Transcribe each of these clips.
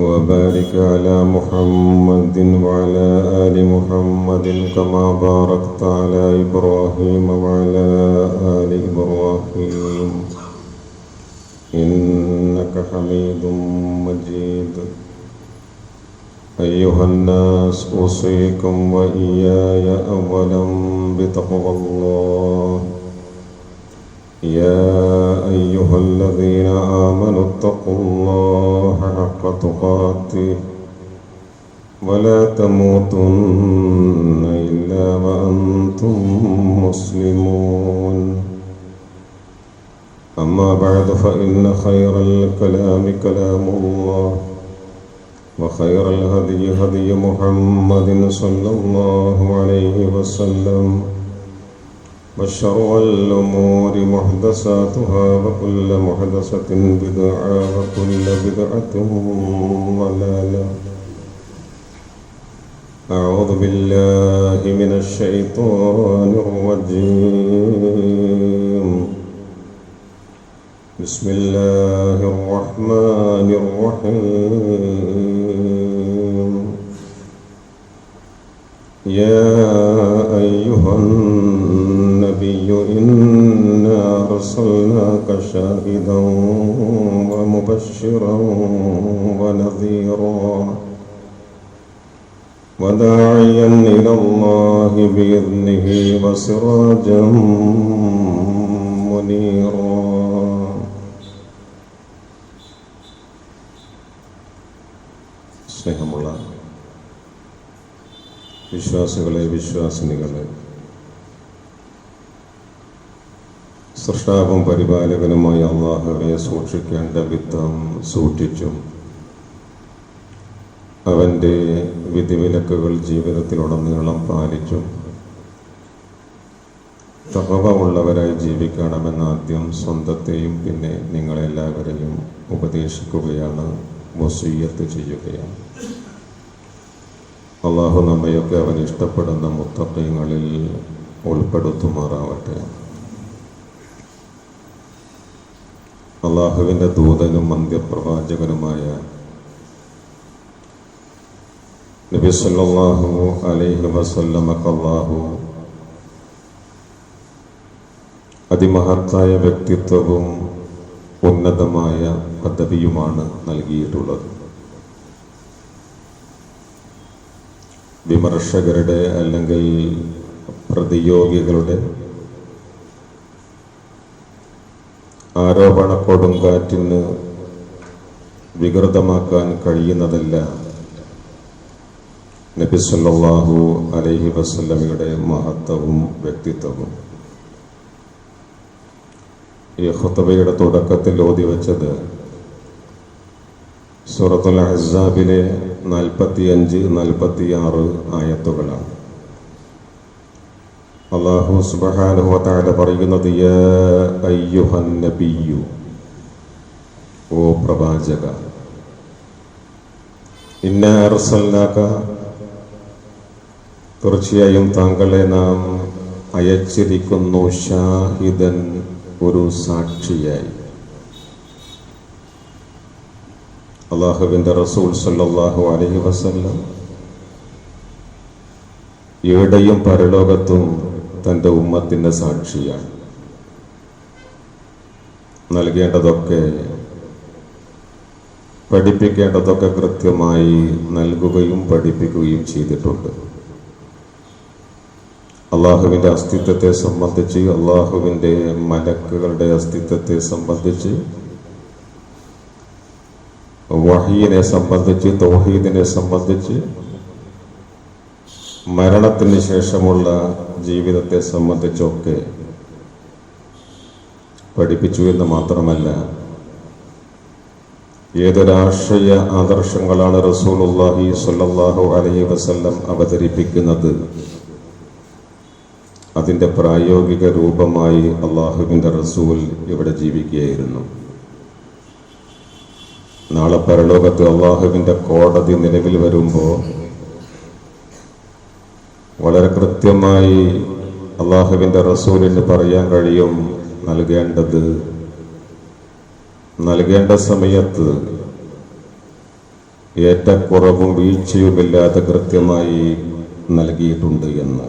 وبارك على محمد وعلى آل محمد كما باركت على إبراهيم وعلى آل إبراهيم. إنك حميد مجيد. أيها الناس أوصيكم وإياي أولا بتقوى الله. يا أيها الذين آمنوا اتقوا الله حق تقاته ولا تموتن إلا وأنتم مسلمون. أما بعد فإن خير الكلام كلام الله وخير الهدي هدي محمد صلى الله عليه وسلم. وشر الأمور محدثاتها وكل محدثة بدعة وكل بدعة ضلالة. أعوذ بالله من الشيطان الرجيم. بسم الله الرحمن الرحيم. يا أيها النبي إنا أرسلناك شاهدا ومبشرا ونذيرا وداعيا إلى الله بإذنه وسراجا منيرا സ്നേഹമുള്ള വിശ്വാസികളെ വിശ്വാസിനികളെ സൃഷ്ടാവും പരിപാലകനുമായ അള്ളാഹുവെ സൂക്ഷിക്കേണ്ട വിധം സൂക്ഷിച്ചു അവന്റെ വിധിവിലക്കുകൾ ജീവിതത്തിലുടനീളം പാലിച്ചു തപവ ഉള്ളവരായി ജീവിക്കണമെന്ന് ആദ്യം സ്വന്തത്തെയും പിന്നെ നിങ്ങളെല്ലാവരെയും ഉപദേശിക്കുകയാണ് വസീയത്ത് ചെയ്യുകയാണ്. അള്ളാഹു നമ്മയൊക്കെ അവൻ ഇഷ്ടപ്പെടുന്ന മുത്തക്കയങ്ങളിൽ ഉൾപ്പെടുത്തുമാറാവട്ടെ. അള്ളാഹുവിന്റെ ദൂതനും മന്ത്രപ്രവാചകനുമായ നബി സല്ലാഹു അലൈഹി വസല്ലമക്കല്ലാഹു അതിമഹത്തായ വ്യക്തിത്വവും ഉന്നതമായ പദവിയുമാണ് നൽകിയിട്ടുള്ളത്. വിമർശകരുടെ അല്ലെങ്കിൽ പ്രതിയോഗികളുടെ ആരോപണ കൊടുങ്കാറ്റിന് വികൃതമാക്കാൻ കഴിയുന്നതല്ല. നബി സല്ലല്ലാഹു അലൈഹി വസല്ലമയുടെ മഹത്വവും വ്യക്തിത്വവും. ഈ ഹുത്തബയുടെ തുടക്കത്തിൽ ഓതി വെച്ചത് സൂറത്തുൽ അഹ്സാബിലെ നാൽപ്പത്തിയഞ്ച് നാൽപ്പത്തിയാറ് ആയത്തുകളാണ്. അള്ളാഹു സുബ്ഹാനഹു വതആല പറയുന്നത് ഓ പ്രവാചക തീർച്ചയായും താങ്കളെ നാം അയച്ചിരിക്കുന്നു ഷാഹിദൻ ഒരു സാക്ഷിയായി. അള്ളാഹുവിന്റെ റസൂൽ സല്ലാഹു അലഹി വസല്ലം എവിടെയും പരലോകത്തും തന്റെ ഉമ്മത്തിന്റെ സാക്ഷിയാണ്. നൽകേണ്ടതൊക്കെ പഠിപ്പിക്കേണ്ടതൊക്കെ കൃത്യമായി നൽകുകയും പഠിപ്പിക്കുകയും ചെയ്തിട്ടുണ്ട്. അള്ളാഹുവിന്റെ അസ്തിത്വത്തെ സംബന്ധിച്ച് അള്ളാഹുവിന്റെ മലക്കുകളുടെ അസ്തിത്വത്തെ സംബന്ധിച്ച് വഹീനെ സംബന്ധിച്ച് തൗഹീദിനെ സംബന്ധിച്ച് മരണത്തിന് ശേഷമുള്ള ജീവിതത്തെ സംബന്ധിച്ചൊക്കെ പഠിപ്പിച്ചു എന്ന് മാത്രമല്ല ഏതൊരാശ്രയ ആദർശങ്ങളാണ് റസൂലുള്ളാഹി സ്വല്ലല്ലാഹു അലൈഹി വസല്ലം അവതരിപ്പിക്കുന്നത്? അതിന്റെ പ്രായോഗിക രൂപമായി അള്ളാഹുവിന്റെ റസൂൽ ഇവിടെ ജീവിക്കുകയായിരുന്നു. നാളെ പരലോകത്ത് അള്ളാഹുവിന്റെ കോടതി നിലവിൽ വരുമ്പോൾ വളരെ കൃത്യമായി അള്ളാഹുവിന്റെ റസൂലിന് പറയാൻ കഴിയും നൽകേണ്ടത്. നൽകേണ്ട സമയത്ത് ഏറ്റക്കുറവും വീഴ്ചയുമില്ലാതെ കൃത്യമായി നൽകിയിട്ടുണ്ട് എന്ന്.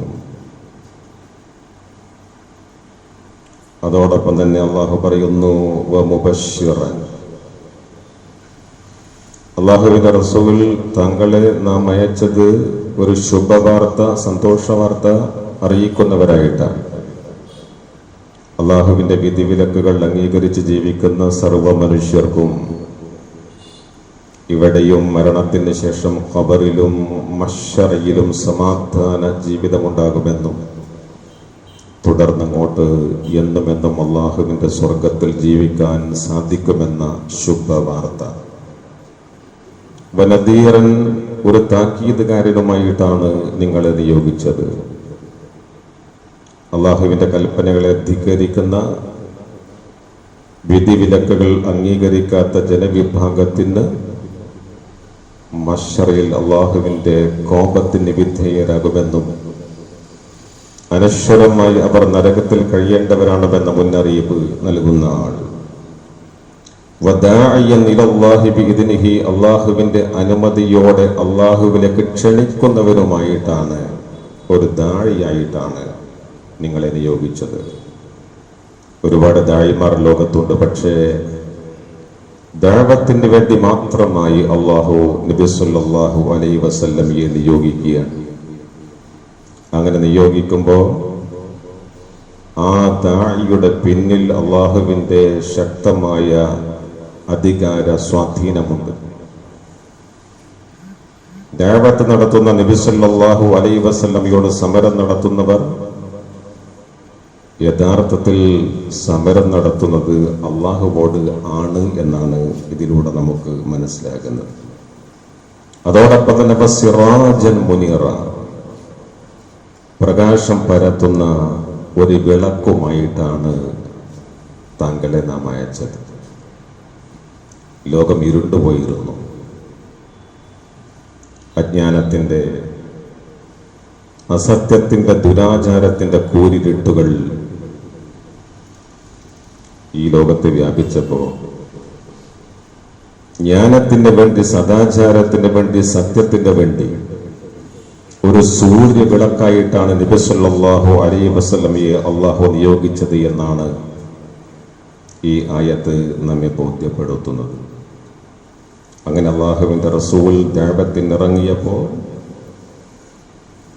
അതോടൊപ്പം തന്നെ അള്ളാഹു പറയുന്നു വ അള്ളാഹുവിന്റെ റസൂൽ താങ്കളെ നാം അയച്ചത് ഒരു ശുഭവാർത്ത സന്തോഷ വാർത്ത അറിയിക്കുന്നവരായിട്ടാണ് അള്ളാഹുവിന്റെ വിധിവിലക്കുകൾ അംഗീകരിച്ച് ജീവിക്കുന്ന സർവ മനുഷ്യർക്കും ഇവിടെയും മരണത്തിന് ശേഷം ഖബറിലും മഷറയിലും സമാധാന ജീവിതമുണ്ടാകുമെന്നും തുടർന്നങ്ങോട്ട് എന്നുമെന്നും അള്ളാഹുവിന്റെ സ്വർഗത്തിൽ ജീവിക്കാൻ സാധിക്കുമെന്ന ശുഭവാർത്ത. വനദീറൻ ഒരു താക്കീതുകാരനുമായിട്ടാണ് നിങ്ങളെ നിയോഗിച്ചത്. അള്ളാഹുവിന്റെ കൽപ്പനകളെ ധിക്കരിക്കുന്ന വിധിവിലക്കുകൾ അംഗീകരിക്കാത്ത ജനവിഭാഗത്തിന് മഷറയിൽ അള്ളാഹുവിന്റെ കോപത്തിന് വിധേയരാകുമെന്നും അനശ്വരമായി അവർ നരകത്തിൽ കഴിയേണ്ടവരാണെന്ന മുന്നറിയിപ്പ് നൽകുന്ന ആൾ. അള്ളാഹുവിന്റെ അനുമതിയോടെ അള്ളാഹുവിലേക്ക് ക്ഷണിക്കുന്നവരുമായിട്ടാണ് ഒരു ദാഴിയായിട്ടാണ് നിങ്ങളെ നിയോഗിച്ചത്. ഒരുപാട് ദാഴിമാർ ലോകത്തുണ്ട് പക്ഷേ ദാവത്തിന് വേണ്ടി മാത്രമായി അള്ളാഹു നബി സല്ലല്ലാഹു അലൈഹി വസല്ലമയെ നിയോഗിക്കുകയാണ് അങ്ങനെ നിയോഗിക്കുമ്പോൾ ആ ദാഴിയുടെ പിന്നിൽ അള്ളാഹുവിന്റെ ശക്തമായ അധികാര സ്വാധീനമുണ്ട് ദേവത്ത് നടത്തുന്ന നബിസല്ലാഹു അലൈ വസല്ലമയോട് സമരം നടത്തുന്നവർ യഥാർത്ഥത്തിൽ സമരം നടത്തുന്നത് അള്ളാഹുവോട് ആണ് എന്നാണ് ഇതിലൂടെ നമുക്ക് മനസ്സിലാകുന്നത്. അതോടൊപ്പം തന്നെ സിറാജൻ മുനീറ പ്രകാശം പരത്തുന്ന ഒരു വിളക്കുമായിട്ടാണ് താങ്കളെ നാം അയച്ചത്. ലോകം ഇരുണ്ടുപോയിരുന്നു അജ്ഞാനത്തിന്റെ അസത്യത്തിന്റെ ദുരാചാരത്തിന്റെ കൂരിരുട്ടുകൾ ഈ ലോകത്ത് വ്യാപിച്ചപ്പോൾ ജ്ഞാനത്തിന് വേണ്ടി സദാചാരത്തിന് വേണ്ടി സത്യത്തിന് വേണ്ടി ഒരു സൂര്യ വിളക്കായിട്ടാണ് നബി അലൈ അലൈഹി വസല്ലമയെ അള്ളാഹു നിയോഗിച്ചത് എന്നാണ് ഈ ആയത്ത് നമ്മെ ബോധ്യപ്പെടുത്തുന്നത്. അങ്ങനെ അള്ളാഹുവിന്റെ റസൂൽ ദേവത്തിനിറങ്ങിയപ്പോൾ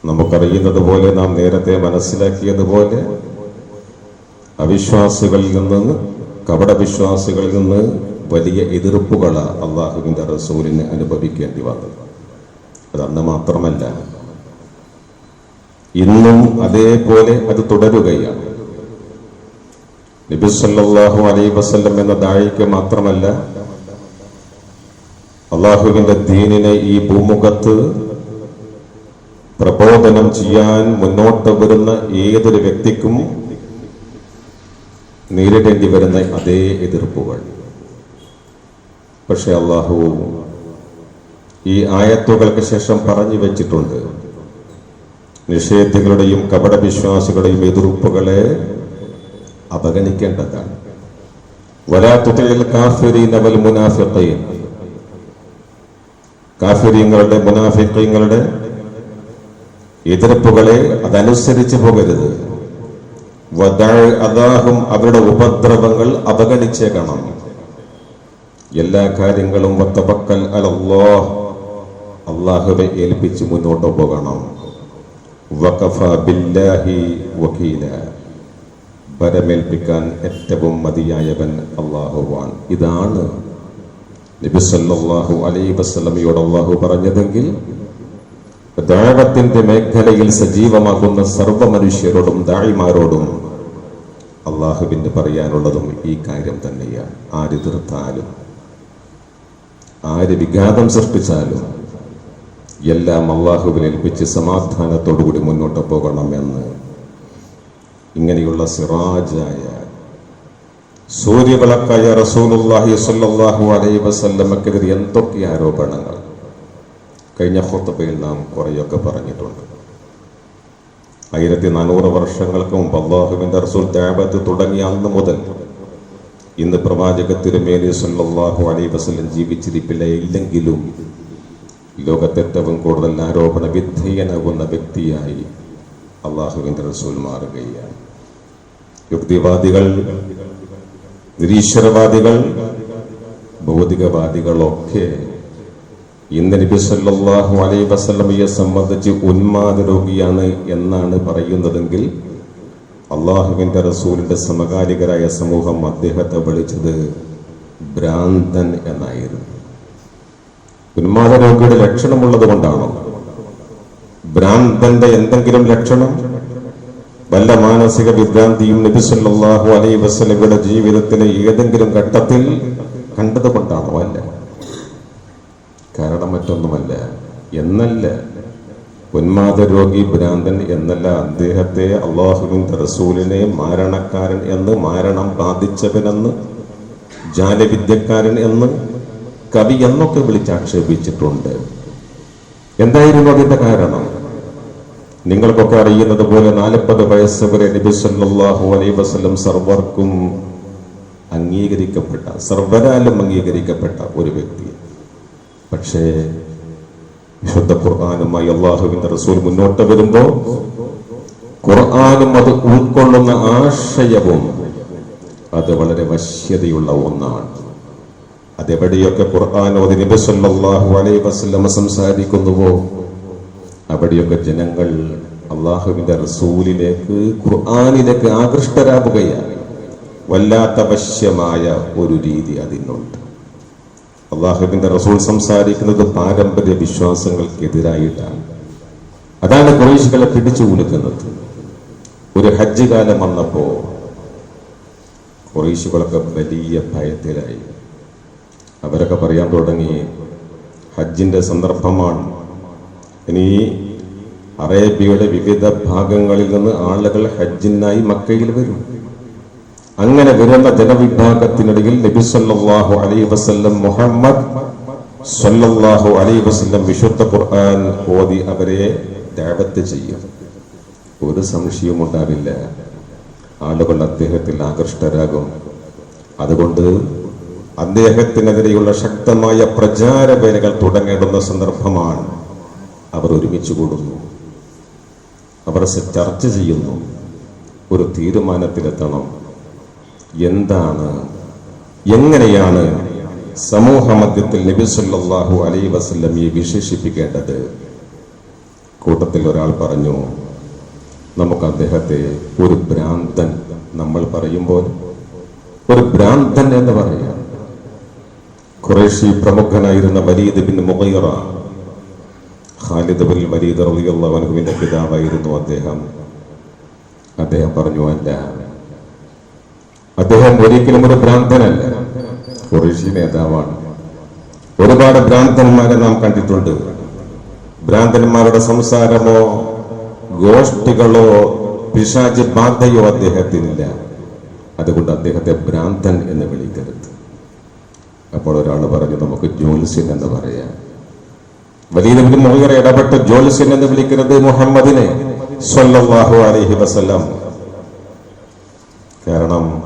നമുക്കറിയുന്നത് പോലെ നാം നേരത്തെ മനസ്സിലാക്കിയതുപോലെ അവിശ്വാസികളിൽ നിന്ന് കപട വിശ്വാസികളിൽ നിന്ന് വലിയ എതിർപ്പുകൾ അള്ളാഹുവിന്റെ റസൂലിന് അനുഭവിക്കേണ്ടി വന്നത്. അതന്ന് മാത്രമല്ല ഇന്നും അതേപോലെ അത് തുടരുകയാണ്. നബി സല്ലല്ലാഹു അലൈഹി വസല്ലം എന്ന ദാഴിക്ക് മാത്രമല്ല അള്ളാഹുവിന്റെ ദീനിനെ ഈ ഭൂമുഖത്ത് പ്രബോധനം ചെയ്യാൻ മുന്നോട്ട് വരുന്ന ഏതൊരു വ്യക്തിക്കും നേരിടേണ്ടി വരുന്ന അതേ എതിർപ്പുകൾ. പക്ഷെ അള്ളാഹു ഈ ആയത്തുകൾക്ക് ശേഷം പറഞ്ഞു വെച്ചിട്ടുണ്ട്. നിഷേധികളുടെയും കപടവിശ്വാസികളുടെയും എതിർപ്പുകളെ അവഗണിക്കേണ്ടതാണ്. വലാത്തുതയിൽ നവൽ അവൽ മുനാഫിഖീൻ മുനാഫിക്കങ്ങളുടെ എതിർപ്പുകളെ അതനുസരിച്ച് പോകരുത്. അതാഹും അവരുടെ ഉപദ്രവങ്ങൾ അവഗണിച്ചേക്കണം. എല്ലാ കാര്യങ്ങളും വത്തപക്കൽ അലല്ലോ അള്ളാഹുവെ ഏൽപ്പിച്ച് മുന്നോട്ട് പോകണം. വഖഫ ബില്ലാഹി വക്കീല വരമേൽപ്പിക്കാൻ ഏറ്റവും മതിയായവൻ അള്ളാഹുവാൻ ഇതാണ് അള്ളാഹു പറഞ്ഞതെങ്കിൽ ദാവത്തിന്റെ മേഖലയിൽ സജീവമാകുന്ന സർവ മനുഷ്യരോടും ദാഴിമാരോടും അള്ളാഹുവിന് പറയാനുള്ളതും ഈ കാര്യം തന്നെയാണ്. ആര് തീർത്താലും ആര് വിഘാതം സൃഷ്ടിച്ചാലും എല്ലാം അള്ളാഹുവിനെ ഏൽപ്പിച്ച് സമാധാനത്തോടുകൂടി മുന്നോട്ട് പോകണമെന്ന് ഇങ്ങനെയുള്ള സിറാജായ സൂര്യവിളക്കായ റസൂലുള്ളാഹി സ്വല്ലല്ലാഹു അലൈഹി വസല്ലമക്കെതിരെ എന്തൊക്കെ ആരോപണങ്ങൾ? കഴിഞ്ഞ ഖുത്ബയിൽ നാം കുറേയൊക്കെ പറഞ്ഞിട്ടുണ്ട്. ആയിരത്തി നാനൂറ് വർഷങ്ങൾക്ക് മുമ്പ് അള്ളാഹുവിന്റെ റസൂൽ ദേവത്ത് തുടങ്ങിയ അന്ന് മുതൽ ഇന്ന് പ്രവാചക തിരുമേനി സല്ലാഹു അലൈ വസ്ലം ജീവിച്ചിരിപ്പില്ല ഇല്ലെങ്കിലും ലോകത്തേറ്റവും കൂടുതൽ ആരോപണ വിധേയനാകുന്ന വ്യക്തിയായി അള്ളാഹുവിന്റെ റസൂൽ മാറുകയാണ്. യുക്തിവാദികൾ നിരീശ്വരവാദികൾ ഭൗതികവാദികളൊക്കെ ഇന്ന് നബി സല്ലാഹു അലൈ വസല്ലമയെ സംബന്ധിച്ച് ഉന്മാദ രോഗിയാണ് എന്നാണ് പറയുന്നതെങ്കിൽ അള്ളാഹുവിന്റെ റസൂലിന്റെ സമകാലികരായ സമൂഹം അദ്ദേഹത്തെ വിളിച്ചത് ഭ്രാന്തൻ എന്നായിരുന്നു. ഉന്മാദ രോഗിയുടെ ലക്ഷണമുള്ളത് കൊണ്ടാണോ ഭ്രാന്തന്റെ എന്തെങ്കിലും ലക്ഷണം? വല്ല മാനസിക വിഭ്രാന്തിയും നബി അലൈ അലൈഹി വസല്ലമയുടെ ജീവിതത്തിലെ ഏതെങ്കിലും ഘട്ടത്തിൽ കണ്ടത് കൊണ്ടാണോ അല്ല കാരണം മറ്റൊന്നുമല്ല. എന്നല്ല. ഉന്മാദ രോഗി ഭ്രാന്തൻ എന്നല്ല അദ്ദേഹത്തെ അള്ളാഹുവിന്റെ റസൂലിനെ മാരണക്കാരൻ എന്ന് മാരണം ബാധിച്ചവനെന്ന് ജാലവിദ്യക്കാരൻ എന്ന് കവി എന്നൊക്കെ വിളിച്ചാക്ഷേപിച്ചിട്ടുണ്ട്. എന്തായിരുന്നു അതിന്റെ കാരണം? നിങ്ങൾക്കൊക്കെ അറിയുന്നത് പോലെ നാൽപ്പത് വയസ്സ് വരെ നബി അലൈ വസ്ലം സർവർക്കും അംഗീകരിക്കപ്പെട്ട സർവരാലും അംഗീകരിക്കപ്പെട്ട ഒരു വ്യക്തി. പക്ഷേ വിശുദ്ധ ഖുർആാനുമായി അള്ളാഹുവിന്റെ റസൂൽ മുന്നോട്ട് വരുമ്പോൾ ഖുർആാനും അത് ഉൾക്കൊള്ളുന്ന ആശയവും അത് വളരെ വശ്യതയുള്ള ഒന്നാണ്. അതെവിടെയൊക്കെ ഖുർആാനോ നബി സല്ലല്ലാഹു അലൈഹി വസല്ലമ സംസാരിക്കുന്നുവോ അവിടെയൊക്കെ ജനങ്ങൾ അള്ളാഹുവിന്റെ റസൂലിലേക്ക് ഖുർആാനിലേക്ക് ആകൃഷ്ടരാകുകയാണ്. വല്ലാത്ത വശ്യമായ ഒരു രീതി അതിനുണ്ട്. അള്ളാഹുബിന്റെ റസൂൾ സംസാരിക്കുന്നത് പാരമ്പര്യ വിശ്വാസങ്ങൾക്കെതിരായിട്ടാണ്. അതാണ് കുറേശികളെ പിടിച്ചു കൊടുക്കുന്നത് ഒരു ഹജ്ജ് കാലം വന്നപ്പോ കുറേശികളൊക്കെ വലിയ ഭയത്തിലായി. അവരൊക്കെ പറയാൻ തുടങ്ങി ഹജ്ജിന്റെ സന്ദർഭമാണ് ഇനി അറേബ്യയുടെ വിവിധ ഭാഗങ്ങളിൽ നിന്ന് ആളുകൾ ഹജ്ജിനായി മക്കയിൽ വരും. അങ്ങനെ വരുന്ന ജനവിഭാഗത്തിനിടയിൽ നബി സല്ലല്ലാഹു അലൈഹി വസല്ലം മുഹമ്മദ് സല്ലല്ലാഹു അലൈ വസല്ലം വിശുദ്ധ ഖുർആൻ ഓതി അവരെ ദഅവത്ത് ചെയ്യും. ഒരു സംശയവും ഉണ്ടാവില്ല. ആളുകൾ അദ്ദേഹത്തിൽ ആകൃഷ്ടരാകും. അതുകൊണ്ട് അദ്ദേഹത്തിനെതിരെയുള്ള ശക്തമായ പ്രചാരവേലകൾ തുടങ്ങേണ്ടുന്ന സന്ദർഭമാണ് അവർ ഒരുമിച്ച് കൂടുന്നു. അവർ ചർച്ച ചെയ്യുന്നു. ഒരു തീരുമാനത്തിലെത്തണം. എന്താണ്? എങ്ങനെയാണ് സമൂഹ മധ്യത്തിൽ നബി അലൈ വസല്ലമയെ വിശേഷിപ്പിക്കേണ്ടത്? കൂട്ടത്തിൽ ഒരാൾ പറഞ്ഞു നമുക്ക് അദ്ദേഹത്തെ ഒരു ഭ്രാന്തൻ നമ്മൾ പറയുമ്പോൾ ഒരു ഭ്രാന്തൻ എന്ന് പറയാം. Qureshi പ്രമുഖനായിരുന്ന Walid bin Mughira Khalid bin Walid റളിയല്ലാഹു അൻഹുവിന്റെ പിതാവായിരുന്നു അദ്ദേഹം. അദ്ദേഹം പറഞ്ഞു അല്ല. അദ്ദേഹം ഒരിക്കലും ഒരു ഭ്രാന്തനല്ല. ഖുറേഷി നേതാവാണ്. ഒരുപാട് ഭ്രാന്തന്മാരെ നാം കണ്ടിട്ടുണ്ട്. ഭ്രാന്തന്മാരുടെ സംസാരമോ ഗോഷ്ഠികളോ പിശാച് ബാധയോ അദ്ദേഹത്തിനില്ല. അതുകൊണ്ട് അദ്ദേഹത്തെ ഭ്രാന്തൻ എന്ന് വിളിക്കരുത്. അപ്പോൾ ഒരാൾ പറഞ്ഞു നമുക്ക് ജ്യോത്സ്യൻ എന്ന് പറയാം. വലിയ മുഹറ ഇടപെട്ട് ജ്യോത്സ്യൻ എന്ന് വിളിക്കുന്നത് മുഹമ്മദിനെ സ്വല്ലല്ലാഹു അലൈഹി വസല്ലം. കാരണം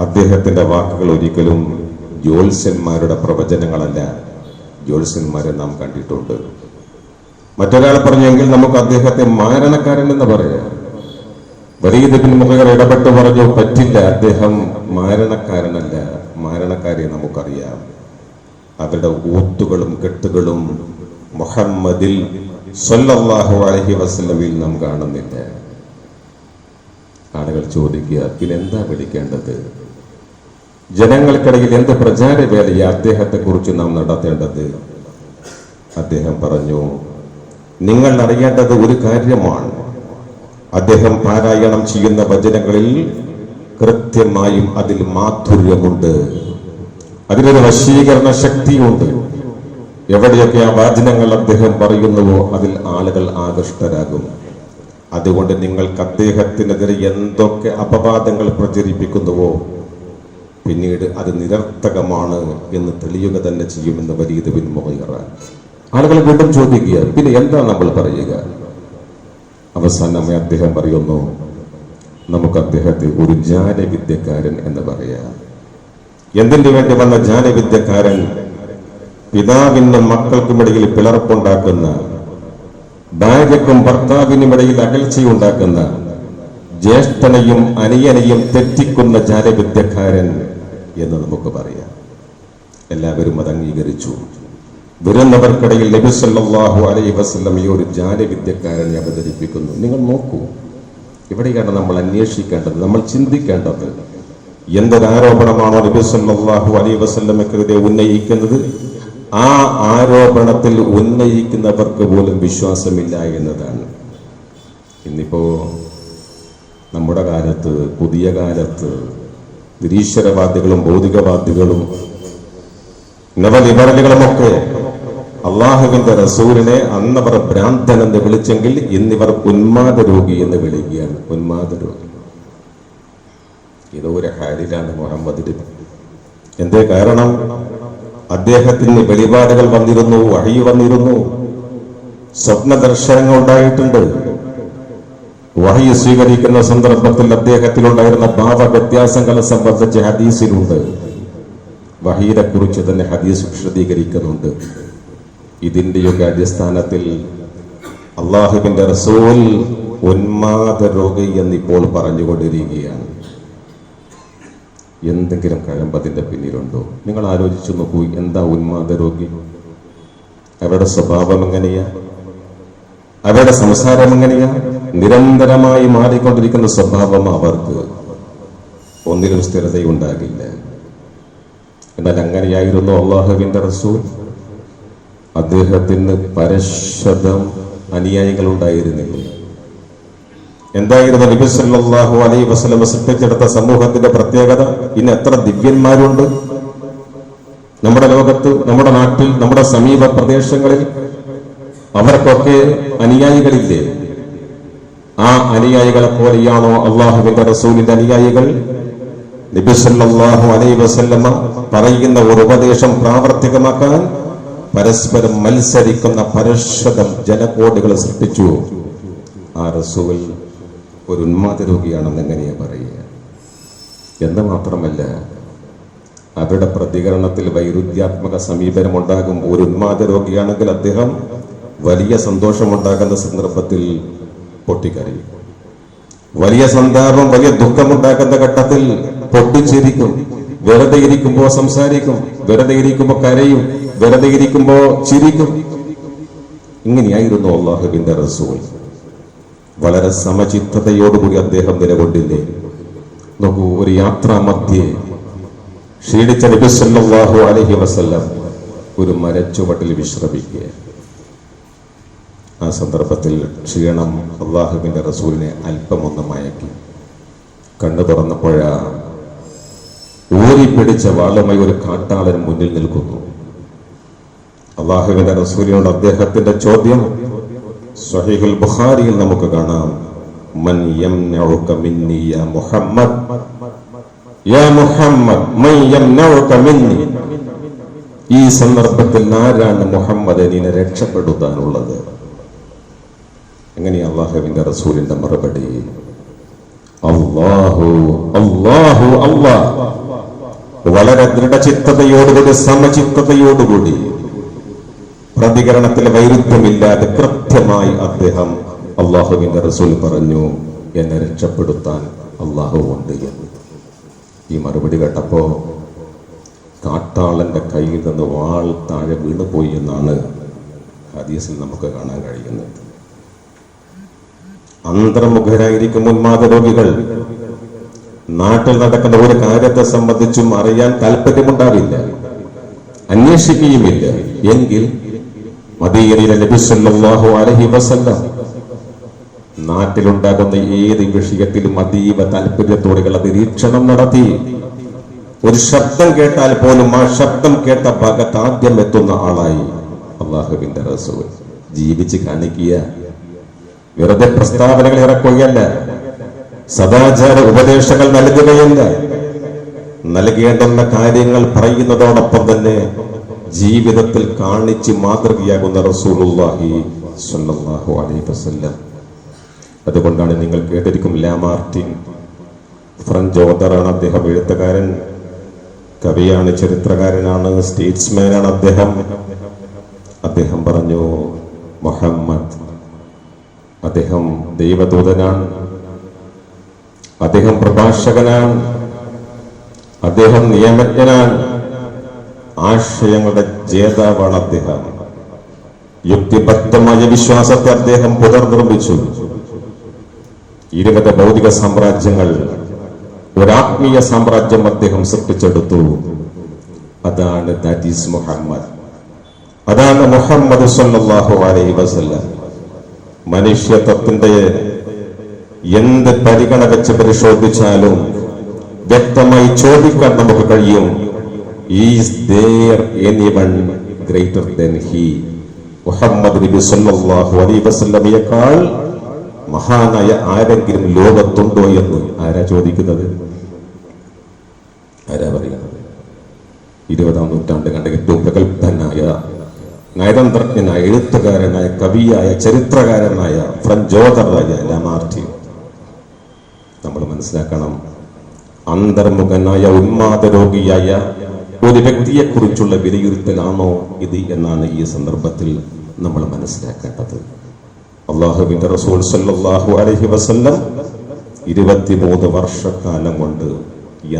അദ്ദേഹത്തിന്റെ വാക്കുകൾ ഒരിക്കലും ജ്യോത്സ്യന്മാരുടെ പ്രവചനങ്ങളല്ല. ജ്യോത്സ്യന്മാരെ നാം കണ്ടിട്ടുണ്ട്. മറ്റൊരാൾ പറഞ്ഞെങ്കിൽ നമുക്ക് അദ്ദേഹത്തെ മാരണക്കാരൻ എന്ന് പറയാം. വലിയ ബിൻ മുഖർ ഇടപെട്ട് പറഞ്ഞു പറ്റില്ല അദ്ദേഹം മാരണക്കാരനല്ല. മാരണക്കാരെ നമുക്കറിയാം. അവരുടെ ഊത്തുകളും കെട്ടുകളും മുഹമ്മദിൽ സല്ലല്ലാഹു അലൈഹി വസല്ലമയിൽ നാം കാണുന്നില്ല. ആളുകൾ ചോദിക്കുക ഇതിലെന്താ വിളിക്കേണ്ടത് ജനങ്ങൾക്കിടയിൽ എന്ത് പ്രചാരവേലയെ അദ്ദേഹത്തെ കുറിച്ച് നാം നടത്തേണ്ടത്? അദ്ദേഹം പറഞ്ഞു നിങ്ങൾ അറിയേണ്ടത് ഒരു കാര്യമാണ്. അദ്ദേഹം പാരായണം ചെയ്യുന്ന വചനങ്ങളിൽ കൃത്യമായും അതിൽ മാധുര്യമുണ്ട്. അതിലൊരു വശീകരണ ശക്തിയുണ്ട്. എവിടെയൊക്കെ ആ വചനങ്ങൾ അദ്ദേഹം പറയുന്നുവോ അതിൽ ആളുകൾ ആകൃഷ്ടരാകും. അതുകൊണ്ട് നിങ്ങൾക്ക് അദ്ദേഹത്തിനെതിരെ എന്തൊക്കെ അപവാദങ്ങൾ പ്രചരിപ്പിക്കുന്നുവോ പിന്നീട് അത് നിരർത്ഥകമാണ് എന്ന് തെളിയുക തന്നെ ചെയ്യുമെന്ന് വരീത് ബിൻ ആളുകൾ വീണ്ടും ചോദിക്കുക പിന്നെ എന്താ നമ്മൾ പറയുക? അവസാനമായി അദ്ദേഹം പറയുന്നു നമുക്ക് അദ്ദേഹത്തെ ഒരു ജാനവിദ്യക്കാരൻ എന്ന് പറയാം. എന്തിനു വേണ്ടി വന്ന ജാനവിദ്യക്കാരൻ പിതാവിനും മക്കൾക്കുമിടയിൽ പിളർപ്പുണ്ടാക്കുന്ന ഭാര്യക്കും ഭർത്താവിനുമിടയിൽ അകൽച്ചയുണ്ടാക്കുന്ന ജ്യേഷ്ഠനെയും അനിയനെയും തെറ്റിക്കുന്ന ജാലവിദ്യക്കാരൻ എന്ന് നമുക്ക് പറയാം. എല്ലാവരും അത് അംഗീകരിച്ചു. വരുന്നവർക്കിടയിൽ നബി സല്ലല്ലാഹു അലൈഹി വസല്ലം ഈ ഒരു ജാലവിദ്യക്കാരനെ അവതരിപ്പിക്കുന്നു. നിങ്ങൾ നോക്കൂ ഇവിടെയാണ് നമ്മൾ അന്വേഷിക്കേണ്ടത് നമ്മൾ ചിന്തിക്കേണ്ടത്. എന്തൊരാരോപണമാണോ നബിസല്ലാഹു അലൈഹി വസല്ലമക്കെതിരെ ഉന്നയിക്കുന്നത്? ആ ആരോപണത്തിൽ ഉന്നയിക്കുന്നവർക്ക് പോലും വിശ്വാസമില്ല എന്നതാണ്. ഇന്നിപ്പോ നമ്മുടെ കാലത്ത് പുതിയ കാലത്ത് നിരീശ്വരവാദികളും ഭൗതികവാദികളും നവലിബറലുകളുമൊക്കെ അള്ളാഹുവിന്റെ റസൂലിനെ അന്നവർ ഭ്രാന്തൻ എന്ന് വിളിച്ചെങ്കിൽ ഇന്നിവർ ഉന്മാദ രോഗി എന്ന് വിളിക്കുകയാണ്. ഉന്മാദ രോഗി. ഇതോ ഒരു ഹാരിലാണ് മുഹമ്മദ് എന്തേ കാരണം? അദ്ദേഹത്തിന് വെളിപാടുകൾ വന്നിരുന്നു വഴി വന്നിരുന്നു. സ്വപ്ന ദർശനങ്ങൾ ഉണ്ടായിട്ടുണ്ട്. വഹി സ്വീകരിക്കുന്ന സന്ദർഭത്തിൽ അദ്ദേഹത്തിലുണ്ടായിരുന്ന ഭാവ വ്യത്യാസങ്ങളെ സംബന്ധിച്ച് ഹദീസിലുണ്ട്. വഹീനെ കുറിച്ച് തന്നെ ഹദീസ് വിശദീകരിക്കുന്നുണ്ട്. ഇതിന്റെയൊക്കെ അടിസ്ഥാനത്തിൽ അള്ളാഹുബിന്റെ റസൂൽ ഉന്മാദ രോഗി എന്നിപ്പോൾ പറഞ്ഞുകൊണ്ടിരിക്കുകയാണ്. എന്തെങ്കിലും കഴമ്പതിന്റെ പിന്നിലുണ്ടോ? നിങ്ങൾ ആലോചിച്ചു നോക്കൂ എന്താ ഉന്മാദ രോഗി? അവരുടെ സ്വഭാവം എങ്ങനെയാ? അവരുടെ സംസാരം എങ്ങനെയാ? നിരന്തരമായി മാറിക്കൊണ്ടിരിക്കുന്ന സ്വഭാവം അവർക്ക് ഒന്നിലും സ്ഥിരതയുണ്ടാകില്ല. എന്നാൽ അങ്ങനെയായിരുന്നു അള്ളാഹുവിന്റെ റസൂൽ. അദ്ദേഹത്തിന് പരശതം അനുയായികൾ ഉണ്ടായിരുന്നില്ല എന്തായിരുന്നു നബി സല്ലല്ലാഹു അലൈഹി വസല്ലം സൃഷ്ടിച്ചെടുത്ത സമൂഹത്തിന്റെ പ്രത്യേകത? ഇന്ന് എത്ര ദിവ്യന്മാരുണ്ട്? നമ്മുടെ ലോകത്ത് നമ്മുടെ നാട്ടിൽ നമ്മുടെ സമീപ പ്രദേശങ്ങളിൽ അവർക്കൊക്കെ അനുയായികളില്ലേ? ആ അനുയായികളെ പോലെയാണോ അള്ളാഹുവിന്റെ റസൂലിന്റെ അനുയായികൾ? നബി സല്ലല്ലാഹു അലൈഹി വസല്ലമ പറയുന്ന ഒരു ഉപദേശം പ്രാവർത്തികമാക്കാൻ പരസ്പരം മത്സരിക്കുന്ന പരസ്പരം ജനകോടികൾ സൃഷ്ടിച്ചു. ആ റസൂൽ ഒരു ഉന്മാദ രോഗിയാണെന്ന് എങ്ങനെയാ പറയുക? എന്ന് മാത്രമല്ല അവരുടെ പ്രതികരണത്തിൽ വൈരുദ്ധ്യാത്മക സമീപനം ഉണ്ടാകും ഒരു ഉന്മാദ രോഗിയാണെങ്കിൽ അദ്ദേഹം വലിയ സന്തോഷമുണ്ടാകുന്ന സന്ദർഭത്തിൽ പൊട്ടിക്കരയും. വലിയ സന്താപം വലിയ ദുഃഖമുണ്ടാക്കുന്ന ഘട്ടത്തിൽ പൊട്ടിച്ചിരിക്കും. വെറുതെ ഇരിക്കുമ്പോ സംസാരിക്കും വെറുതെ ഇരിക്കുമ്പോ കരയും വെറുതെ ഇരിക്കുമ്പോ ചിരിക്കും. ഇങ്ങനെയായിരുന്നു അള്ളാഹുബിന്റെ റസൂൽ. വളരെ സമചിത്തതയോടുകൂടി അദ്ദേഹം നിലകൊണ്ടില്ലേ? നോക്കൂ ഒരു യാത്രാ മധ്യേ ക്ഷീണിച്ച നബിസല്ലാഹു അലഹി വസല്ലം ഒരു മരച്ചുവട്ടിൽ വിശ്രമിക്കുക. ആ സന്ദർഭത്തിൽ ക്ഷീണം അള്ളാഹുവിന്റെ റസൂലിനെ അല്പമൊന്ന് മയക്കി. കണ്ണു തുറന്നപ്പോഴാ ഊരിപ്പിടിച്ച വാളുമായി ഒരു കാട്ടാളൻ മുന്നിൽ നിൽക്കുന്നു. അള്ളാഹുവിന്റെ റസൂലിനോട് അദ്ദേഹത്തിന്റെ ചോദ്യം സ്വഹീഹുൽ ബുഖാരിയിൽ നമുക്ക് കാണാം. മൻ യംനഉക മിന്നി യാ മുഹമ്മദ്. യാ മുഹമ്മദ് മൻ യംനഉക മിന്നി. ഈ സന്ദർഭത്തിൽ ആരാണ് മുഹമ്മദ് നിന്നെ രക്ഷപ്പെടുത്താനുള്ളത്? എങ്ങനെയാ അള്ളാഹുവിന്റെ റസൂലിന്റെ മറുപടി? അള്ളാഹു അള്ളാഹു അള്ളാഹ് വളരെ ദൃഢചിത്തതയോടുകൂടി സമചിത്തതയോടുകൂടി. പ്രതികരണത്തിൽ വൈരുദ്ധ്യമില്ലാതെ കൃത്യമായി അദ്ദേഹം അള്ളാഹുവിന്റെ റസൂൽ പറഞ്ഞു എന്നെ രക്ഷപ്പെടുത്താൻ അള്ളാഹു ഉണ്ട് എന്ന്. ഈ മറുപടി കേട്ടപ്പോ കാട്ടാളന്റെ കയ്യിൽ നിന്ന് വാൾ താഴെ വീണുപോയി എന്നാണ് ഹദീസിൽ നമുക്ക് കാണാൻ കഴിയുന്നത്. അന്തർമുഖരായിരിക്കും ഉന്മാദ രോഗികൾ നാട്ടിൽ നടക്കുന്ന ഒരു കാര്യത്തെ സംബന്ധിച്ചും അറിയാൻ താല്പര്യമുണ്ടാവില്ല അന്വേഷിക്കുകയുമില്ല. എങ്കിൽ മദീനയിലെ നബി സല്ലല്ലാഹു അലൈഹി വസല്ലം. നാട്ടിലുണ്ടാകുന്ന ഏത് വിഷയത്തിലും അതീവ താല്പര്യത്തോടെയുള്ള നിരീക്ഷണം നടത്തി. ഒരു ശബ്ദം കേട്ടാൽ പോലും ആ ശബ്ദം കേട്ട ഭാഗത്ത് ആദ്യം എത്തുന്ന ആളായി അള്ളാഹുവിന്റെ റസൂൽ. ജീവിച്ച് കാണിക്കുക. വെറുതെ പ്രസ്താവനകൾ ഇറക്കുകയല്ല. സദാചാര ഉപദേശങ്ങൾ നൽകുകയല്ല. നൽകേണ്ടുന്ന കാര്യങ്ങൾ പറയുന്നതോടൊപ്പം തന്നെ ജീവിതത്തിൽ കാണിച്ച് മാതൃകയാകുന്ന റസൂലുള്ളാഹി സല്ലല്ലാഹു അലൈഹി വസല്ലം. അതുകൊണ്ടാണ് നിങ്ങൾ കേട്ടിരിക്കും ലാമാർട്ടിൻ ഫ്രഞ്ച് ഓതറാണ് അദ്ദേഹം എഴുത്തുകാരൻ കവിയാണ് ചരിത്രകാരനാണ് സ്റ്റേറ്റ്സ്മാനാണ് അദ്ദേഹം. അദ്ദേഹം പറഞ്ഞു മുഹമ്മദ് അദ്ദേഹം ദൈവദൂതനാണ്. അദ്ദേഹം പ്രഭാഷകനാണ്. അദ്ദേഹം നിയമജ്ഞനാണ്. ആശയങ്ങളുടെ ജേതാവാണ് അദ്ദേഹം. യുക്തിബദ്ധമായ വിശ്വാസത്തെ അദ്ദേഹം പുനർനിർമ്മിച്ചു. ഇരുപത് ഭൗതിക സാമ്രാജ്യങ്ങൾ ഒരാത്മീയ സാമ്രാജ്യം അദ്ദേഹം സൃഷ്ടിച്ചെടുത്തു. അതാണ് ദാറ്റ് മുഹമ്മദ്. അതാണ് മുഹമ്മദ് സല്ലാഹു അലൈഹി വസല്ല. മനുഷ്യത്വത്തിന്റെ എന്ത് പരിഗണ വെച്ച് പരിശോധിച്ചാലും വ്യക്തമായി ചോദിക്കാൻ നമുക്ക് കഴിയും is there anyone greater than he Muhammad നബി സല്ലല്ലാഹു അലൈഹി വസല്ലമയേക്കാൾ മഹാനായ ആരെങ്കിലും ലോകത്തുണ്ടോ എന്ന് ആരാ ചോദിക്കുന്നത്? ആരാ പറയുന്നത്? ഇരുപതാം നൂറ്റാണ്ട് കണ്ട ഏറ്റവും പ്രഗത്ഭനായ നയതന്ത്രജ്ഞനായ എഴുത്തുകാരനായ കവിയായ ചരിത്രകാരനായ ഫ്രഞ്ചോദറായ ലമാർട്ടി. നമ്മൾ മനസ്സിലാക്കണം അന്തർമുഖനായ ഉന്മാദ രോഗിയായ ഒരു വ്യക്തിയെക്കുറിച്ചുള്ള വിലയിരുത്തലാണോ ഇത് എന്നാണ് ഈ സന്ദർഭത്തിൽ നമ്മൾ മനസ്സിലാക്കേണ്ടത്. അള്ളാഹുബിന്റെ റസൂൽ സല്ലാഹു അലഹി വസല്ലം ഇരുപത്തിമൂന്ന് വർഷക്കാലം കൊണ്ട്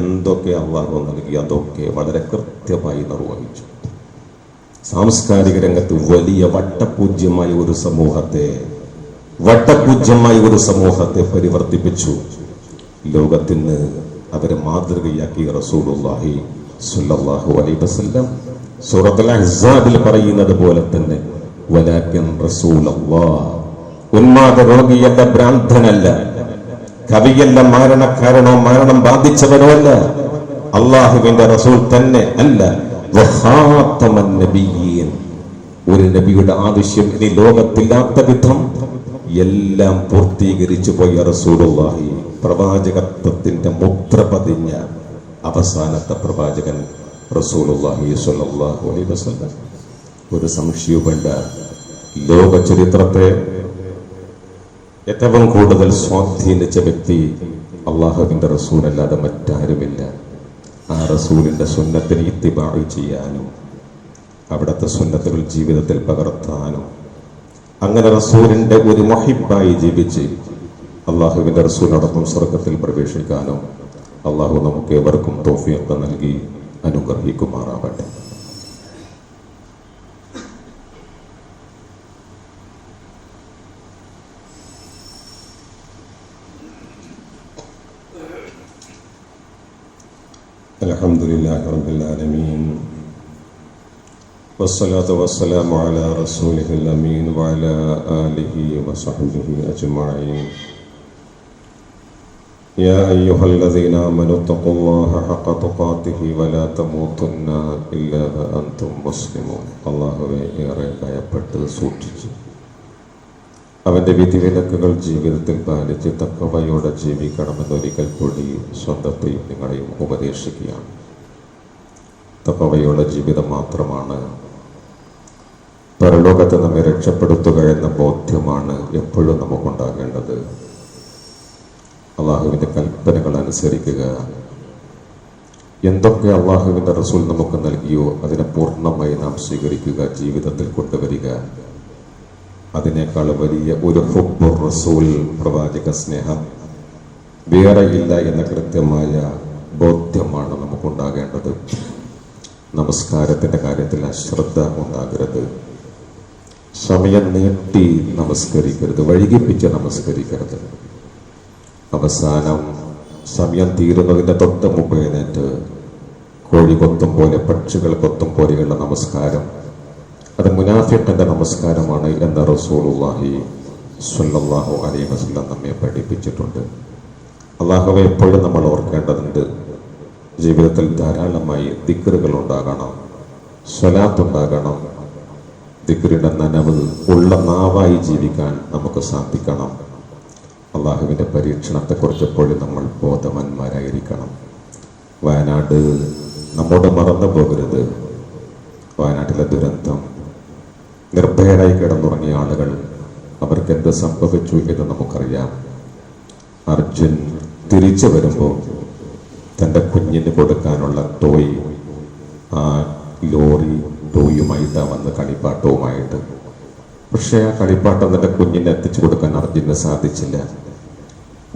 എന്തൊക്കെ അള്ളാഹു നൽകി അതൊക്കെ വളരെ കൃത്യമായി നിർവഹിച്ചു. സാംസ്കാരിക രംഗത്ത് വലിയ വട്ടപൂജ്യമായ ഒരു സമൂഹത്തെ വട്ടപൂജ്യമായ ഒരു സമൂഹത്തെ പരിവർത്തിപ്പിച്ചു. ലോകത്തിന് അവരെ മാതൃകയാക്കി റസൂലുള്ളാഹി സ്വല്ലല്ലാഹു അലൈഹി വസല്ലം സൂറത്തുൽ അഹ്സാബിൽ പറയുന്നത് പോലെ തന്നെ റസൂലല്ലാഹ്. ഉന്മാദ രോഗിയല്ല ഭ്രാന്തനല്ല. കവിയല്ല മരണക്കാരനോ മരണം ബാധിച്ചവനോ അല്ല. അള്ളാഹുവിന്റെ റസൂൽ തന്നെ അല്ല. ഒരു നബിയുടെ ആവശ്യം ഇനി ലോകത്തില്ലാത്ത വിധം എല്ലാം പൂർത്തീകരിച്ചു പോയ റസൂലുള്ളാഹി. പ്രവാചകത്വത്തിന്റെ മുദ്ര പതിഞ്ഞ അവസാനത്തെ പ്രവാചകൻ സ്വല്ലല്ലാഹു അലൈഹി വസല്ലം. ഒരു സംശയവും വേണ്ട. ലോക ചരിത്രത്തെ ഏറ്റവും കൂടുതൽ സ്വാധീനിച്ച വ്യക്തി അള്ളാഹുവിന്റെ റസൂൽ അല്ലാതെ മറ്റാരുമില്ല. ആ റസൂലിന്റെ സുന്നത്തിന് ഇത്തിബാഴ് ചെയ്യാനും അവിടുത്തെ സുന്നത്തുകൾ ജീവിതത്തിൽ പകർത്താനും. അങ്ങനെ റസൂലിന്റെ ഒരു മഹിബായി ജീവിച്ച് അള്ളാഹുവിന്റെ റസൂലിനോടൊപ്പം സ്വർഗത്തിൽ പ്രവേശിക്കാനും അള്ളാഹു നമുക്ക് ഏവർക്കും തോഫിയൊക്കെ നൽകി അനുഗ്രഹിക്കുമാറാവട്ടെ الحمد لله رب العالمين والصلاة والسلام على رسوله الأمين وعلى آله وصحبه أجمعين يا أيها الذين آمنوا اتقوا الله حق تقاته ولا تموتن إلا وأنتم مسلمون الله ഏറെ ഭയപ്പെട്ട് സൂക്ഷിച്ചു അവന്റെ വിധിവിലക്കുകൾ ജീവിതത്തിൽ പാലിച്ച് തക്കവയോടെ ജീവിക്കണമെന്നൊരിക്കൽ കൂടി സ്വന്തത്തെയും നിങ്ങളെയും ഉപദേശിക്കുകയാണ് തക്കവയുള്ള ജീവിതം മാത്രമാണ് പരലോകത്ത് നമ്മെ രക്ഷപ്പെടുത്തുക എന്ന ബോധ്യമാണ് എപ്പോഴും നമുക്കുണ്ടാകേണ്ടത് അള്ളാഹുവിന്റെ കൽപ്പനകൾ അനുസരിക്കുക. എന്തൊക്കെ അള്ളാഹുവിന്റെ റസൂൽ നമുക്ക് നൽകിയോ അതിനെ പൂർണമായി നാം സ്വീകരിക്കുക ജീവിതത്തിൽ കൊണ്ടുവരിക. അതിനേക്കാൾ വലിയ ഒരു ഹുബ്ബുർ റസൂൽ പ്രവാചക സ്നേഹം. വേറെ ഇല്ല എന്ന കൃത്യമായ ബോധ്യമാണ് നമുക്കുണ്ടാകേണ്ടത്. നമസ്കാരത്തിന്റെ കാര്യത്തിൽ അശ്രദ്ധ ഉണ്ടാകരുത്. സമയം നീട്ടി നമസ്കരിക്കരുത് വൈകിപ്പിച്ച് നമസ്കരിക്കരുത്. അവസാനം സമയം തീരുന്നതിന്റെ തൊട്ട് മുമ്പ് എഴുന്നേറ്റ് കോഴി കൊത്തും പോലെ പക്ഷികൾ കൊത്തും പോലെയുള്ള നമസ്കാരം. അത് മുനാഫിഖിന്റെ നമസ്കാരമാണ് എന്ന് റസൂലുള്ളാഹി സ്വല്ലല്ലാഹു അലൈഹി വസല്ലം നമ്മെ പഠിപ്പിച്ചിട്ടുണ്ട്. അള്ളാഹുവെ എപ്പോഴും നമ്മൾ ഓർക്കേണ്ടതുണ്ട് ജീവിതത്തിൽ ധാരാളമായി ദിക്കറുകൾ ഉണ്ടാകണം സ്വലാത്തുണ്ടാകണം ദിക്കറിന്റെ നനവ് ഉള്ള നാവായി ജീവിക്കാൻ നമുക്ക് സാധിക്കണം. അള്ളാഹുവിന്റെ പരീക്ഷണത്തെക്കുറിച്ച് എപ്പോഴും നമ്മൾ ബോധവാന്മാരായിരിക്കണം. വയനാട് നമ്മോട് മറന്നു പോകരുത്. വയനാട്ടിലെ ദുരന്തം നിർഭയരായി കിടന്നുറങ്ങിയ ആളുകൾ അവർക്ക് എന്ത് സംഭവിച്ചു എന്ന് നമുക്കറിയാം. അർജുൻ തിരിച്ചു വരുമ്പോൾ തന്റെ കുഞ്ഞിന് കൊടുക്കാനുള്ള ടോയ് ആ ലോറി ടോയുമായിട്ടാണ് വന്ന് കളിപ്പാട്ടവുമായിട്ട് പക്ഷേ ആ കളിപ്പാട്ടം തന്റെ കുഞ്ഞിനെ എത്തിച്ചു കൊടുക്കാൻ അർജുന് സാധിച്ചില്ല.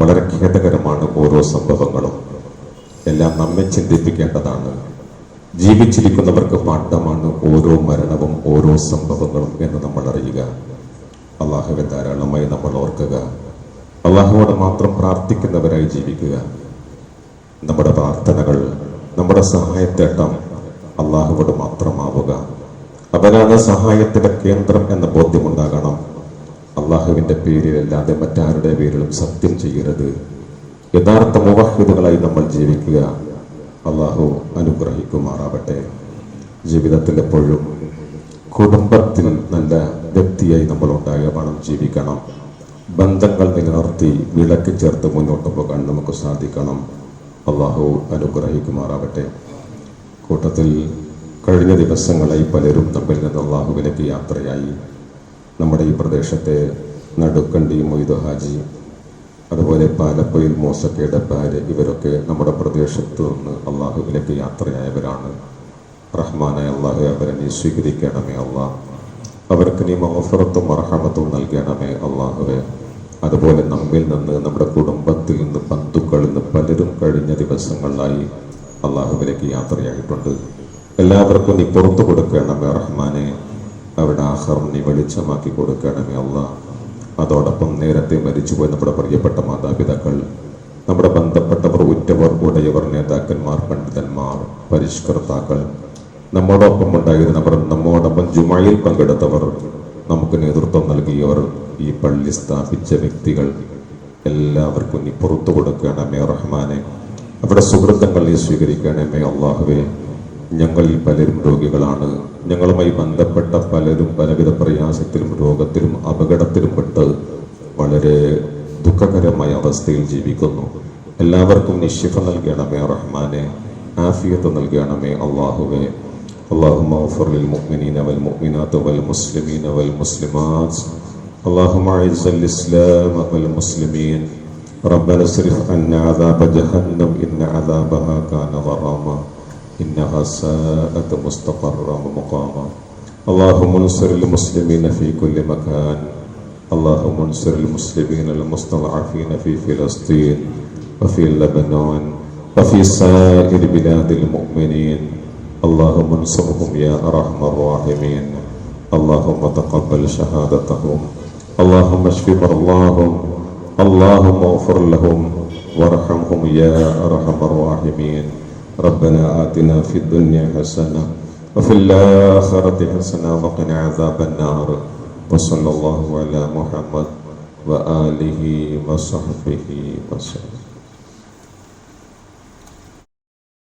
വളരെ ഖേദകരമാണ് ഓരോ സംഭവങ്ങളും. എല്ലാം നമ്മെ ചിന്തിപ്പിക്കേണ്ടതാണ്. ജീവിച്ചിരിക്കുന്നവർക്ക് പാഠമാണ് ഓരോ മരണവും ഓരോ സംഭവങ്ങളും എന്ന് നമ്മൾ അറിയുക. അള്ളാഹുവെ ധാരാളമായി നമ്മൾ ഓർക്കുക. അള്ളാഹുവോട് മാത്രം പ്രാർത്ഥിക്കുന്നവരായി ജീവിക്കുക. നമ്മുടെ പ്രാർത്ഥനകൾ നമ്മുടെ സഹായത്തേട്ടം അള്ളാഹുവോട് മാത്രമാവുക. അവനാണ് സഹായത്തിന്റെ കേന്ദ്രം എന്ന ബോധ്യമുണ്ടാകണം. അള്ളാഹുവിന്റെ പേരിലല്ലാതെ മറ്റാരുടെ പേരിലും സത്യം ചെയ്യരുത്. യഥാർത്ഥ മുവഹിദുകളായി നമ്മൾ ജീവിക്കുക. അള്ളാഹു അനുഗ്രഹിക്കുമാറാവട്ടെ. ജീവിതത്തിൽ എപ്പോഴും കുടുംബത്തിൽ നല്ല വ്യക്തിയായി നമ്മൾ ഉണ്ടാകണം ജീവിക്കണം. ബന്ധങ്ങൾ നിലനിർത്തി വിളക്ക് ചേർത്ത് മുന്നോട്ട് പോകാൻ നമുക്ക് സാധിക്കണം. അള്ളാഹു അനുഗ്രഹിക്കുമാറാവട്ടെ. കൂട്ടത്തിൽ കഴിഞ്ഞ ദിവസങ്ങളായി പലരും തമ്മിൽ നിന്ന് അള്ളാഹുവിലേക്ക് യാത്രയായി. നമ്മുടെ ഈ പ്രദേശത്തെ നടുക്കണ്ടി മൊയ്തു ഹാജി അതുപോലെ പാലപ്പൊയിൽ മോസക്കയുടെ ഭാര്യ ഇവരൊക്കെ നമ്മുടെ പ്രദേശത്ത് നിന്ന് അള്ളാഹുവിലേക്ക് യാത്രയായവരാണ്. റഹ്മാനായ അള്ളാഹു അവരെ നീ സ്വീകരിക്കണമേ അള്ളാഹ് അവർക്ക് നീ മഹഫറത്തും മറഹമത്തും നൽകണമേ അള്ളാഹുവെ. അതുപോലെ നമ്മിൽ നിന്ന് നമ്മുടെ കുടുംബത്തിൽ നിന്ന് ബന്ധുക്കളിൽ നിന്ന് പലരും കഴിഞ്ഞ ദിവസങ്ങളിലായി അള്ളാഹുവിലേക്ക് യാത്രയായിട്ടുണ്ട്. എല്ലാവർക്കും നീ പുറത്തു കൊടുക്കണമേ റഹ്മാനെ. അവരുടെ ആഹാരം നീ വെളിച്ചമാക്കി കൊടുക്കണമേ അല്ല അതോടൊപ്പം നേരത്തെ മരിച്ചുപോയ നമ്മുടെ പ്രിയപ്പെട്ട മാതാപിതാക്കൾ നമ്മുടെ ബന്ധപ്പെട്ടവർ ഉറ്റവർ ഉടയവർ നേതാക്കന്മാർ പണ്ഡിതന്മാർ പരിഷ്കർത്താക്കൾ നമ്മോടൊപ്പം ഉണ്ടായിരുന്നവർ നമ്മോടൊപ്പം ജുമായിൽ പങ്കെടുത്തവർ നമുക്ക് നേതൃത്വം നൽകിയവർ ഈ പള്ളി സ്ഥാപിച്ച വ്യക്തികൾ എല്ലാവർക്കും നീ പുറത്തു കൊടുക്കണമേ റഹ്മാനെ. അവരുടെ സുഹൃത്തങ്ങൾ നീ സ്വീകരിക്കണമേ അള്ളാഹുവേ. ഞങ്ങളിൽ പലരും രോഗികളാണ് ഞങ്ങളുമായി ബന്ധപ്പെട്ട പലരും പലവിധ പ്രയാസത്തിലും രോഗത്തിലും അപകടത്തിലും പെട്ട് വളരെ ദുഃഖകരമായ അവസ്ഥയിൽ ജീവിക്കുന്നു എല്ലാവർക്കും നിശിഫ നൽകണമേ റഹ്മാനെ ആഫിയത്ത് നൽകണമേ അള്ളാഹുവേ اللهم اغفر للمؤمنين والمؤمنات والمسلمين والمسلمات اللهم اعز الاسلام والمسلمين ربنا اصرف عنا عذاب جهنم ان عذابها كان غراما إنها ساءت مستقرا ومقاما. اللهم انصر المسلمين في كل مكان. اللهم انصر المسلمين المستضعفين في فلسطين وفي لبنان وفي سائر بلاد المؤمنين. اللهم انصرهم يا أرحم الراحمين. اللهم تقبل شهادتهم. اللهم اشف مرضاهم. اللهم اغفر لهم وارحمهم يا أرحم الراحمين. ربنا آتنا في الدنيا حسنة وفي الآخرة حسنة وقنا عذاب النار وصلى الله على محمد وآله وصحبه وسلم.